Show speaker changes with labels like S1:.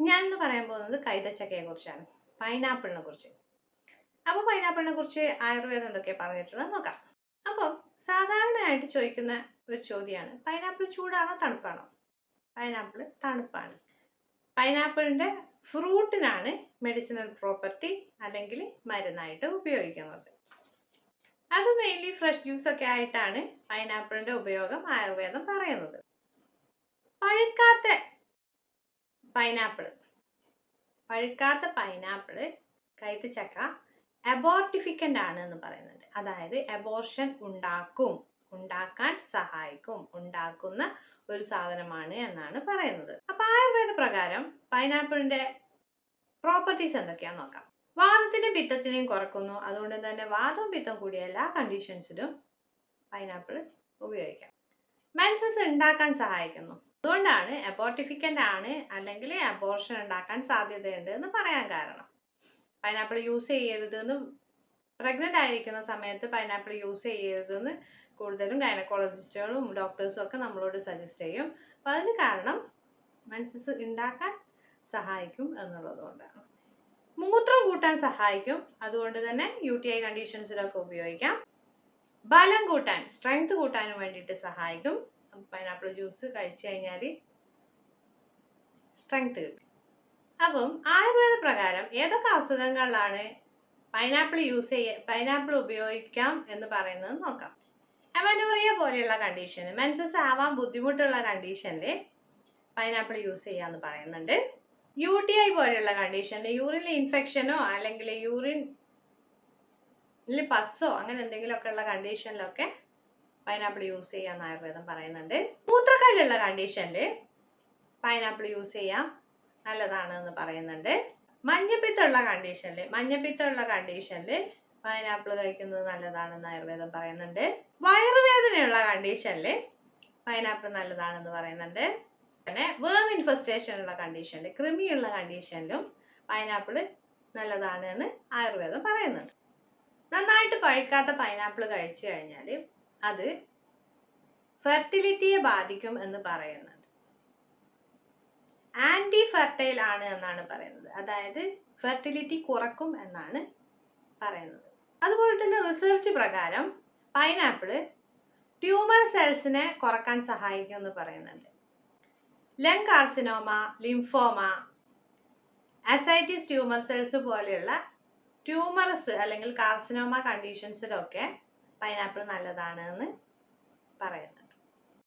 S1: ഞാൻ ഇന്ന് പറയാൻ പോകുന്നത് കൈതച്ചക്കയെ കുറിച്ചാണ്. പൈനാപ്പിളിനെ കുറിച്ച്. അപ്പോൾ പൈനാപ്പിളിനെ കുറിച്ച് ആയുർവേദം എന്തൊക്കെയാണ് പറഞ്ഞിട്ടുള്ളത് നോക്കാം. അപ്പം സാധാരണയായിട്ട് ചോദിക്കുന്ന ഒരു ചോദ്യമാണ്. പൈനാപ്പിൾ ചൂടാണോ തണുപ്പാണോ? പൈനാപ്പിൾ തണുപ്പാണ്. പൈനാപ്പിളിന്റെ ഫ്രൂട്ടിനാണ് മെഡിസിനൽ പ്രോപ്പർട്ടി അല്ലെങ്കിൽ മരുന്നായിട്ട് ഉപയോഗിക്കുന്നത്. അത് മെയിൻലി ഫ്രഷ് ജ്യൂസ് ഒക്കെ ആയിട്ടാണ് പൈനാപ്പിളിന്റെ ഉപയോഗം ആയുർവേദം പറയുന്നത് പഴുക്കാത്ത പൈനാപ്പിൾ പഴുക്കാത്ത പൈനാപ്പിൾ കൈത്തച്ചക്ക അബോർട്ടിഫിക്കന്റ് ആണ് എന്ന് പറയുന്നുണ്ട്. അതായത് അബോർഷൻ ഉണ്ടാക്കും ഉണ്ടാക്കാൻ സഹായിക്കും ഉണ്ടാക്കുന്ന ഒരു സാധനമാണ് എന്നാണ് പറയുന്നത്. അപ്പൊ ആയുർവേദ പ്രകാരം പൈനാപ്പിളിന്റെ പ്രോപ്പർട്ടീസ് എന്തൊക്കെയാന്ന് നോക്കാം. വാദത്തിനും പിത്തത്തിനെയും കുറക്കുന്നു. അതുകൊണ്ട് തന്നെ വാദവും പിത്തവും കൂടിയ എല്ലാ കണ്ടീഷൻസിലും പൈനാപ്പിൾ ഉപയോഗിക്കാം. മെൻസസ് ഉണ്ടാക്കാൻ സഹായിക്കുന്നു. അതുകൊണ്ടാണ് അബോർട്ടിഫിക്കന്റ് ആണ് അല്ലെങ്കിൽ അബോർഷൻ ഉണ്ടാക്കാൻ സാധ്യതയുണ്ട് എന്ന് പറയാൻ കാരണം. പൈനാപ്പിൾ യൂസ് ചെയ്യരുതെന്ന് പ്രഗ്നന്റ് ആയിരിക്കുന്ന സമയത്ത് പൈനാപ്പിൾ യൂസ് ചെയ്യരുതെന്ന് കൂടുതലും ഗൈനക്കോളജിസ്റ്റുകളും ഡോക്ടേഴ്സും ഒക്കെ നമ്മളോട് സജസ്റ്റ് ചെയ്യും. അപ്പോൾ അതിന് കാരണം മെൻസസ് ഉണ്ടാക്കാൻ സഹായിക്കും എന്നുള്ളത് കൊണ്ടാണ്. മൂത്രം കൂട്ടാൻ സഹായിക്കും. അതുകൊണ്ട് തന്നെ യു ടി ഐ കണ്ടീഷൻസിലൊക്കെ ഉപയോഗിക്കാം. ബലം കൂട്ടാൻ സ്ട്രെങ്ത് കൂട്ടാനും വേണ്ടിയിട്ട് സഹായിക്കും. പൈനാപ്പിൾ ജ്യൂസ് കഴിച്ചു കഴിഞ്ഞാൽ സ്ട്രെങ്ത് കിട്ടും. അപ്പം ആയുർവേദ പ്രകാരം ഏതൊക്കെ അസുഖങ്ങളിലാണ് പൈനാപ്പിൾ യൂസ് ചെയ്യ പൈനാപ്പിൾ ഉപയോഗിക്കാം എന്ന് പറയുന്നത് നോക്കാം. അമനോറിയ പോലെയുള്ള കണ്ടീഷന് മെൻസസ് ആവാൻ ബുദ്ധിമുട്ടുള്ള കണ്ടീഷനിൽ പൈനാപ്പിൾ യൂസ് ചെയ്യാന്ന് പറയുന്നുണ്ട്. യു ടി ഐ പോലെയുള്ള കണ്ടീഷനിൽ യൂറിനിലെ ഇൻഫെക്ഷനോ അല്ലെങ്കിൽ യൂറിൻ പസ്സോ അങ്ങനെ എന്തെങ്കിലുമൊക്കെ ഉള്ള കണ്ടീഷനിലൊക്കെ പൈനാപ്പിൾ യൂസ് ചെയ്യാന്ന് ആയുർവേദം പറയുന്നുണ്ട്. മൂത്രക്കല്ലുള്ള കണ്ടീഷനിൽ പൈനാപ്പിൾ യൂസ് ചെയ്യാം. നല്ലതാണ് എന്ന് പറയുന്നുണ്ട്. മഞ്ഞപ്പിത്തമുള്ള കണ്ടീഷനിൽ മഞ്ഞപ്പിത്തമുള്ള കണ്ടീഷനിൽ പൈനാപ്പിൾ കഴിക്കുന്നത് നല്ലതാണെന്ന് ആയുർവേദം പറയുന്നുണ്ട്. വയറുവേദനയുള്ള കണ്ടീഷനിൽ പൈനാപ്പിൾ നല്ലതാണെന്ന് പറയുന്നുണ്ട്. പിന്നെ വേം ഇൻഫെസ്റ്റേഷൻ ഉള്ള കണ്ടീഷനിൽ കൃമിയുള്ള കണ്ടീഷനിലും പൈനാപ്പിൾ നല്ലതാണ് എന്ന് ആയുർവേദം പറയുന്നുണ്ട്. നന്നായിട്ട് പഴുക്കാത്ത പൈനാപ്പിൾ കഴിച്ചു കഴിഞ്ഞാൽ അത് ഫെർട്ടിലിറ്റിയെ ബാധിക്കും എന്ന് പറയുന്നത്. ആന്റി ഫെർട്ടൈൽ ആണ് എന്നാണ് പറയുന്നത്. അതായത് ഫെർട്ടിലിറ്റി കുറക്കും എന്നാണ് പറയുന്നത്. അതുപോലെ തന്നെ റിസർച്ച് പ്രകാരം പൈനാപ്പിൾ ട്യൂമർ സെൽസിനെ കുറയ്ക്കാൻ സഹായിക്കും എന്ന് പറയുന്നുണ്ട്. Lung carcinoma lymphoma ascites tumour cells പോലെയുള്ള ട്യൂമർസ് അല്ലെങ്കിൽ കാർസിനോമ കണ്ടീഷൻസിലൊക്കെ പൈനാപ്പിൾ നല്ലതാണ് എന്ന് പറയുന്നു